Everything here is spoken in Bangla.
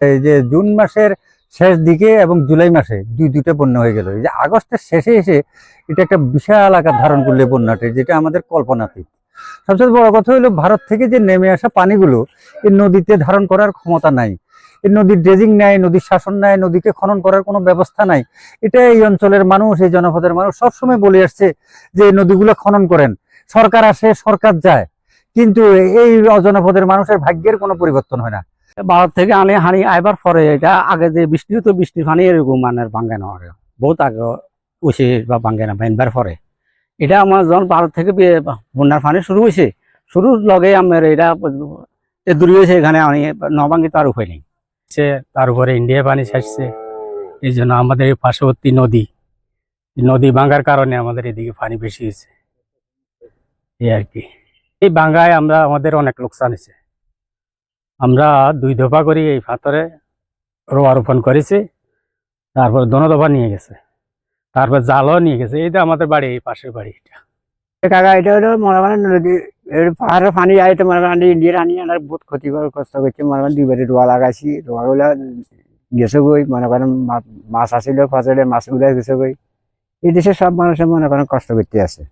এই যে জুন মাসের শেষ দিকে এবং জুলাই মাসে দুই দুইটা বন্যা হয়ে গেল। এই যে আগস্টের শেষে এসে এটা একটা বিশাল আকার ধারণ করলে বন্যাটি, যেটা আমাদের কল্পনাতীত। সবচেয়ে বড় কথা হলো ভারত থেকে যে নেমে আসা পানিগুলো এই নদীতে ধারণ করার ক্ষমতা নাই। এই নদীর ড্রেজিং নাই, নদীর শাসন নাই, নদীকে খনন করার কোনো ব্যবস্থা নাই। এটা এই অঞ্চলের মানুষ, এই জনপদের মানুষ সবসময় বলে আসছে যে নদীগুলো খনন করেন। সরকার আসে, সরকার যায়। কিন্তু এই জনপদের মানুষের ভাগ্যের কোনো পরিবর্তন হয় না। ভারত থেকে আনে হানি, আইবার পরে এটা আগে যে বৃষ্টি তো বৃষ্টির পানি এরকম মানে ভাঙ্গে না আগে। বহুত আগে উঠে বা ভাঙ্গে না ভাঙবার পরে। এটা আমার যখন ভারত থেকে বন্যার পানি শুরু হয়েছে, শুরুর লগে আমার এটা দূরে হয়েছে, এখানে আমি নভাঙ্গি তো আর উপায় নেই তার উপরে ইন্ডিয়া পানি ছাড়ছে, এই জন্য আমাদের এই পার্শ্ববর্তী নদী নদী ভাঙার কারণে আমাদের এদিকে পানি বেশি হয়েছে। এই আর কি। এই ভাঙ্গায় আমরা, আমাদের অনেক লোকসান হয়েছে। আমরা দুই দফা করি এই পাথরে রোয়া রোপণ করেছি, তারপর দোনো দফা নিয়ে গেছে, তারপর জালও নিয়ে গেছে এই তো আমাদের বাড়ি, এই পাশের বাড়ি এটা। কাকা, এটা হলো মনে করেন নদী পাহাড়ের পানি যায় তো মনে করেন ইন্ডিয়ার আনি আনার বহুত ক্ষতি করে কষ্ট করছে মনে করেন দুইবারে রোয়া লাগাইছি, রোয়াগুলা গেছে গই, মনে করেন মাছ আসিল, ফসলে মাছগুলা গেছে গই, এই দেশে সব মানুষের মনে করেন কষ্ট করতে আছে।